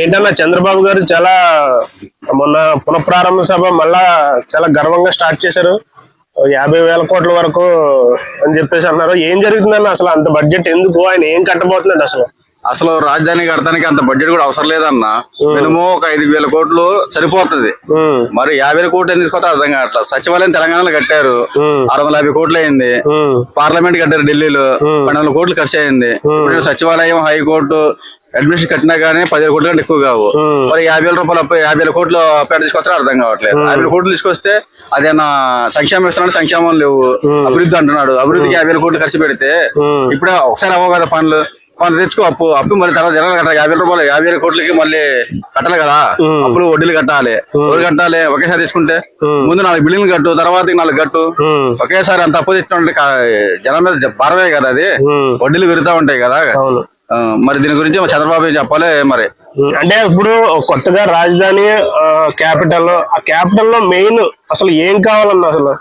ఏంటన్నా చంద్రబాబు గారు చాలా మొన్న పునఃప్రారంభ సభ మళ్ళా చాలా గర్వంగా స్టార్ట్ చేశారు. యాభై వేల కోట్ల వరకు అని చెప్పేసి అన్నారు. ఏం జరుగుతుందన్న అసలు? అంత బడ్జెట్ ఎందుకు? ఆయన ఏం కట్టబోతున్నాడు అసలు? అసలు రాజధాని కడతానికి అంత బడ్జెట్ కూడా అవసరం లేదన్న. మినిమం ఒక ఐదు వేల కోట్లు సరిపోతుంది. మరి యాభై కోట్లు ఎందుకు అర్థం కావట్లేదు సచివాలయం తెలంగాణలో కట్టారు. ఆరు వందల యాభై కోట్లు అయింది. పార్లమెంట్ కట్టారు ఢిల్లీలో. పన్నెండు కోట్లు ఖర్చు అయింది ఇప్పుడు సచివాలయం హైకోర్టు అడ్మిషన్ కట్టినా గానీ పదివేల కోట్ల కంటే ఎక్కువ కావు. మరి యాభై వేల రూపాయలు యాభై వేల కోట్లు ఎక్కడ తీసుకొస్తారో అర్థం కావట్లేదు. యాభై వేల కోట్లు తీసుకొస్తే అదేనా సంక్షేమం ఇస్తున్నాడు సంక్షేమం లేవు. అభివృద్ధి అంటున్నాడు. అభివృద్ధికి యాభై వేల కోట్లు ఖర్చు పెడితే ఇప్పుడే ఒకసారి అవ్వవు కదా పనులు. కొంత తెచ్చుకో అప్పు. అప్పు మళ్ళీ తర్వాత జనాలు కట్టాలి. యాభై రూపాయలు యాభై వేల కోట్లకి మళ్ళీ కట్టాలి కదా. అప్పులు వడ్డీలు కట్టాలి. వడ్డీలు కట్టాలి. ఒకేసారి తీసుకుంటే. ముందు నాలుగు బిల్డింగ్లు కట్టు తర్వాత నాలుగు కట్టు. ఒకేసారి అంత అప్పు తెచ్చినట్టు జనం మీద భారమే కదా అది. వడ్డీలు పెరుగుతా ఉంటాయి కదా. మరి దీని గురించి చంద్రబాబు ఏం చెప్పాలి మరి? అంటే ఇప్పుడు కొత్తగా రాజధాని క్యాపిటల్ ఆ క్యాపిటల్లో మెయిన్ అసలు ఏం కావాలన్న అసలు?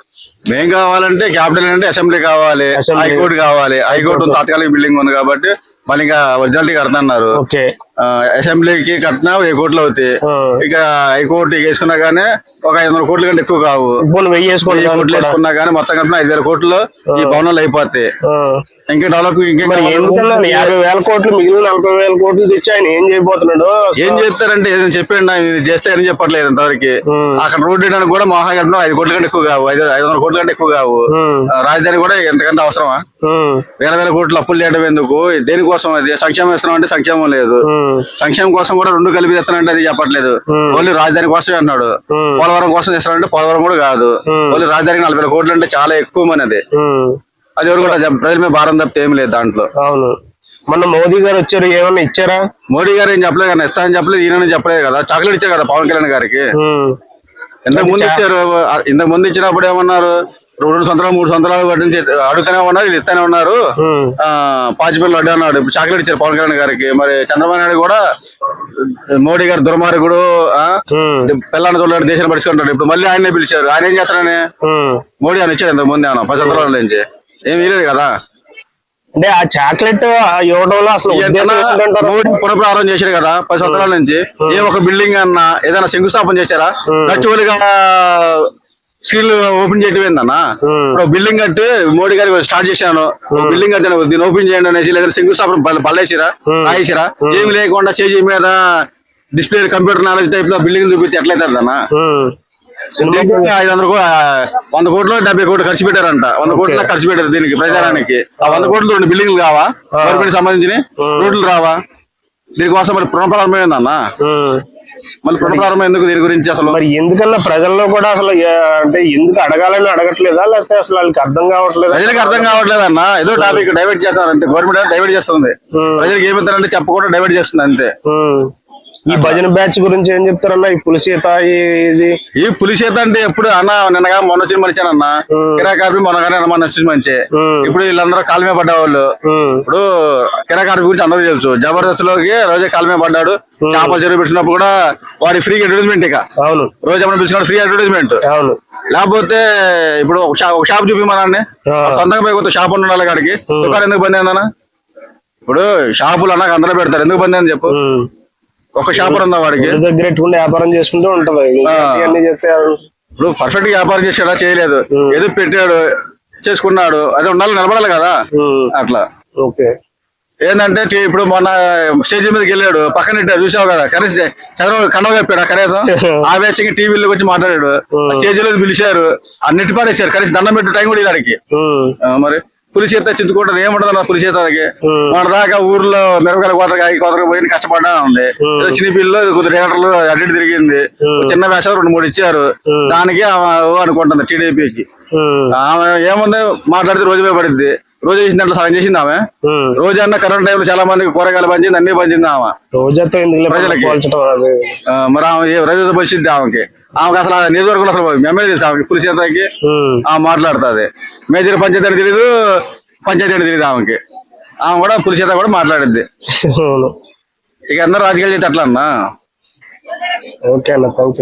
మేం కావాలంటే క్యాపిటల్ అంటే అసెంబ్లీ కావాలి. హైకోర్టు కావాలి. హైకోర్టు తాత్కాలిక బిల్డింగ్ ఉంది కాబట్టి మళ్ళీ ఇంకా ఒరిజినాలిటీ కడుతున్నారు. అసెంబ్లీకి కట్టినా వెయ్యి కోట్లు అవుతాయి. ఇక హైకోర్టు వేసుకున్నా గానీ ఒక ఐదు వందల కోట్ల కంటే ఎక్కువ కావు. వెయ్యి కోట్లు వేసుకున్నా గానీ మొత్తం కట్టిన ఐదు వేల కోట్లు ఈ భవనాలు అయిపోతాయి. ఇంకా డెవలప్ యాభై వేల కోట్లు మిగిలిన నలభై వేల కోట్లు తెచ్చి ఆయన ఏం చేయబోతున్నాడు? ఏం చేస్తారంటే ఏదైనా చెప్పండి ఇది చేస్తే ఏం చెప్పట్లేదు ఇంతవరకు. అక్కడ రోడ్డు వేయడానికి కూడా మహాగండం ఐదు కోట్ల కంటే ఎక్కువ కావు. ఐదు ఐదు వందల కోట్ల కంటే ఎక్కువ కావు. రాజధాని కూడా ఎంతకంటే అవసరమా? వేల వేల కోట్లు అప్పులు చేయడం ఎందుకు? దేనికోసం అది? సంక్షేమం ఇస్తున్నాం అంటే సంక్షేమం లేదు. సంక్షేమం కోసం కూడా రెండు కలిపి తెస్తానంటే అది చెప్పట్లేదు. ఓన్లీ రాజధాని కోసమే అన్నాడు. పోలవరం కోసం తెస్తానంటే పోలవరం కూడా కాదు. ఓన్లీ రాజధానికి నలభై కోట్లు అంటే చాలా ఎక్కువ మనది ఉమ్, అది ఎవరు కూడా ప్రజల మీద భారం తప్పితే ఏం లేదు దాంట్లో. అవును. మొన్న మోదీ గారు వచ్చారు ఏమన్నా ఇచ్చారా? మోడీ గారు ఏం చెప్పలేదు కానీ ఇస్తానని చెప్పలేదు ఈయన చెప్పలేదు కదా. చాక్లెట్ ఇచ్చారు కదా పవన్ కళ్యాణ్ గారికి. ఇంతకు ముందు ఇచ్చారు ఇంతకు ముందు ఇచ్చినప్పుడు ఏమన్నారు? రెండు సంవత్సరాలు మూడు సంవత్సరాలు పట్టి నుంచి అడుగుతూనే ఉన్నారు వీళ్ళు ఇస్తానే ఉన్నారు. పాచిపల్లి అడ్డు అన్నాడు. చాక్లెట్ ఇచ్చారు పవన్ కళ్యాణ్ గారికి. మరి చంద్రబాబు నాయుడు కూడా మోడీ గారు దుర్మార్గుడు పిల్లని చూడలేడు దేశాన్ని పడుచుకుంటాడు ఇప్పుడు మళ్ళీ ఆయనే పిలిచారు. ఆయన ఏం చేస్తారని. మోడీ అని ఇచ్చాడు ఇంతకు ముందు ఏమన్నా పది సంవత్సరాల నుంచి. ఏం ఇలేదు కదా. అంటే ఆ చాక్లెట్ ఇవ్వడంలో అసలు పునఃప్రారంభం చేశాడు కదా పది సంవత్సరాల నుంచి. ఏ ఒక బిల్డింగ్ అన్నా ఏదైనా శంకుస్థాపన చేశారా. నచ్చువలిగా స్క్రీన్ ఓపెన్ చేయటం ఏందన్నా? ఇప్పుడు బిల్డింగ్ కట్టి మోడీ గారికి స్టార్ట్ చేశాను. బిల్డింగ్ కట్టాను దీన్ని ఓపెన్ చేయండి అనేసి లేదా శంకుస్థాపన బల్లేసిరా Hmm. రాయేసిరా? ఏమి లేకుండా చేజీ మీద డిస్ప్లే కంప్యూటర్ నాలెడ్జ్ టైప్లో బిల్డింగ్ చూపిస్తే ఎట్లయితారన్నా ఉమ్. దీనికి ఐదు వందల వంద కోట్లు డెబ్బై కోట్లు ఖర్చు పెట్టారంట. వంద కోట్ల ఖర్చు పెట్టారు దీనికి ప్రచారానికి ఆ వంద కోట్లు రెండు బిల్డింగ్లు కావా గవర్నమెంట్ సంబంధించిన. రోడ్లు రావా? దీనికోసం మరి పునఃప్రారంభమైందన్నా ఉమ్. మళ్ళీ పునఃప్రారంభం ఎందుకు దీని గురించి అసలు? మరి ఎందుకన్నా ప్రజల్లో కూడా అసలు అంటే ఎందుకు అడగాలని అడగట్లేదా? లేకపోతే అసలు వాళ్ళకి అర్థం కావట్లేదా? ప్రజలకు అర్థం కావట్లేదన్న. ఏదో టాపిక్ డైవర్ట్ చేస్తారు అంతే. గవర్నమెంట్ డైవర్ట్ చేస్తుంది. ఉమ్, ప్రజలకు ఏమిస్తారంటే చెప్పకుండా డైవర్ట్ చేస్తుంది అంతే. ఉమ్. ఈ భజన బ్యాచ్ గురించి ఏం చెప్తారన్నా? ఈ పులిసీత ఇది? ఈ పులిసేత అంటే ఎప్పుడు అన్న నిన్నగా మొన్న వచ్చిన మనిషి అన్న. ఉమ్. కిరా కాపీ మొన్న కానీ మొన్న వచ్చిన మంచి. ఇప్పుడు వీళ్ళందరూ కాలమే పడ్డవాళ్ళు. ఇప్పుడు కార్మిక గురించి అందరూ తెలుసు. జబర్దస్త్లోకి రోజే కాలమే పడ్డాడు. చేపల చెరువు పెట్టినప్పుడు కూడా వాడి ఫ్రీ అడ్వర్టైజ్మెంట్ ఇక. అవును. రోజు ఏమైనా పిలిచినప్పుడు ఫ్రీ అడ్వర్టైజ్మెంట్. అవును. లేకపోతే ఇప్పుడు ఒక షాప్ ఒక షాప్ చూపిమనండి. సొంతంగా పోయి కొత్త షాప్ ఉండాలి కాడికి. దుకాణం ఎందుకు బంద్ అయిందన్న? ఇప్పుడు షాపులు అన్నాక అందరూ పెడతారు. ఎందుకు బంద్ అయింది చెప్పు. ఒక షాపర్ ఉందా వాడికి? దగ్గర ఎట్టుకుంటే వ్యాపారం చేసుకుంటూ ఉంటది. అన్ని ఇప్పుడు పర్ఫెక్ట్గా వ్యాపారం చేసాడా చేయలేదు. ఏదో పెట్టాడు చేసుకున్నాడు. అదే ఉండాలి నిలబడాలి కదా. అట్లా. ఓకే. ఏంటంటే ఇప్పుడు మొన్న స్టేజ్ మీదకి వెళ్ళాడు. పక్కన ఇట్టాడు చూసావు కదా కనీసం చంద్రబాబు కన్నవ చెప్పాడు? కనీసం ఆవేశంగా టీవీలోకి వచ్చి మాట్లాడాడు. స్టేజ్లో పిలిచారు. అన్నిటి పాడేశారు. కనీసం దండం పెట్టు టైం కూడా ఇలాడికి. మరి పులిసి చేత చించుకుంటది ఏముండదు నా పులిసి చేతకి. మన దాకా ఊర్లో మిరపకాయల కోతగా ఈ కోతగా పోయి కష్టపడ్డా ఉంది. చిన్న పిల్లలు కొద్ది థియేటర్లు అడ్డు తిరిగింది. చిన్న వేషాలు రెండు మూడు ఇచ్చారు. దానికి అనుకుంటుంది టీడీపీకి. ఆమె ఏముంది మాట్లాడితే రోజు పోయి పడిద్ది. రోజు చేసిన దాంట్లో సగం చేసింది ఆమె. రోజు అన్న కరోనా టైంలో చాలా మందికి కూరగాయలు పంచింది అన్ని పంచింది ఆమె. ప్రజలకి. మరి ఆమె రోజు పరిస్థితి ఆమెకి. ఆమెకి అసలు ఆ నియోజకవర్గంలో అసలు ఎమ్మెల్యే తెలుసు ఆమెకి? పులిసి చేతకి ఆమె మాట్లాడుతుంది. మేజర్ పంచాయతీ అని తెలియదు పంచాయతీ అని తెలియదు ఆమెకి. ఆమె కూడా పులిసి చేత కూడా మాట్లాడిద్ది. అవును. ఇక అందరూ రాజకీయాలు చేస్తే అట్లా అన్నా? ఓకే అన్న థ్యాంక్